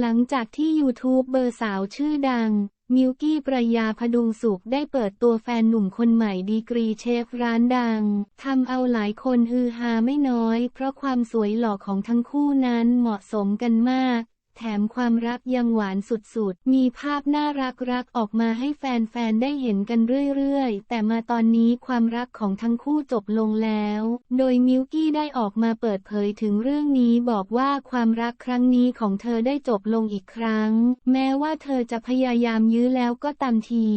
หลังจากที่ยูทูบเบอร์สาวชื่อดัง มิวกี้ประยาพดุงสุขได้เปิดตัวแฟนหนุ่มคนใหม่ดีกรีเชฟร้านดังทำเอาหลายคนฮือฮาไม่น้อย เพราะความสวยหล่อของทั้งคู่นั้นเหมาะสมกันมาก แถมความรักยังหวานสุดๆ มีภาพน่ารักรักๆ ออกมาให้แฟนๆ ได้เห็นกันเรื่อยๆ แต่มาตอนนี้ความรักของทั้งคู่จบลงแล้ว โดยมิวกี้ได้ออกมาเปิดเผยถึงเรื่องนี้บอกว่าความรักครั้งนี้ของเธอได้จบลงอีกครั้ง แม้ว่าเธอจะพยายามยื้อแล้วก็ตามที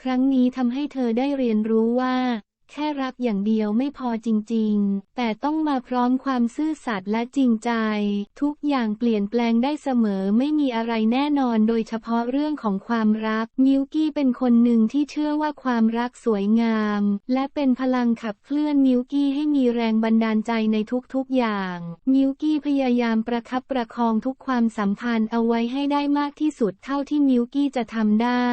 ครั้งนี้ทำให้เธอได้เรียนรู้ว่า แค่รักอย่างเดียวไม่พอจริง ๆ แต่ต้องมาพร้อมความซื่อสัตย์และจริงใจ ทุกอย่างเปลี่ยนแปลงได้เสมอไม่มีอะไรแน่นอนโดยเฉพาะเรื่องของความรัก มิวกี้เป็นคนหนึ่งที่เชื่อว่าความรักสวยงาม และเป็นพลังขับเคลื่อนมิวกี้ให้มีแรงบันดาลใจในทุกๆอย่าง มิวกี้พยายามประคับประคองทุกความสัมพันธ์เอาไว้ให้ได้มากที่สุดเท่าที่มิวกี้จะทำได้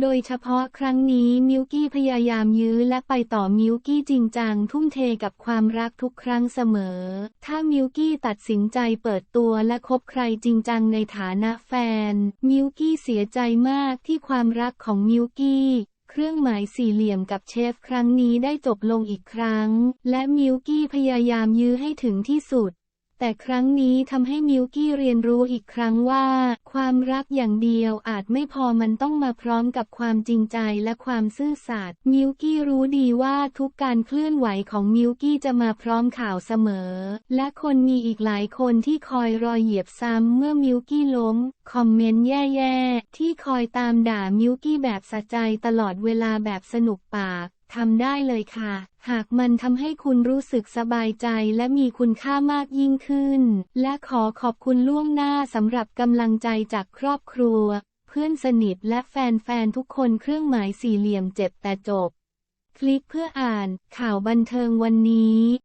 โดยเฉพาะครั้งนี้มิวกี้พยายามยื้อและไปต่อมีมิวกี้จริงจังทุ่มเทกับความรักทุกครั้งเสมอ ถ้ามิวกี้ตัดสินใจเปิดตัวและคบใครจริงจังในฐานะแฟน มิวกี้เสียใจมากที่ความรักของมิวกี้เครื่องหมายสี่เหลี่ยมกับเชฟครั้งนี้ได้จบลงอีกครั้ง และมิวกี้พยายามยื้อให้ถึงที่สุด แต่ครั้งนี้ทำให้มิวกี้เรียนรู้อีกครั้งว่า ความรักอย่างเดียวอาจไม่พอมันต้องมาพร้อมกับความจริงใจและความซื่อสัตย์มิวกี้รู้ดีว่าทุกการเคลื่อนไหวของมิวกี้จะมาพร้อมข่าวเสมอ และคนมีอีกหลายคนที่คอยรอยเหยียบซ้ำเมื่อมิวกี้ล้ม คอมเมนต์แย่ๆ ที่คอยตามด่ามิวกี้แบบสะใจตลอดเวลาแบบสนุกปากทำได้เลยค่ะ หากมันทำให้คุณรู้สึกสบายใจและมีคุณค่ามากยิ่งขึ้น และขอขอบคุณล่วงหน้าสำหรับกำลังใจจากครอบครัว เพื่อนสนิทและแฟนๆทุกคนเครื่องหมายสี่เหลี่ยมเจ็บแต่จบ คลิกเพื่ออ่านข่าวบันเทิงวันนี้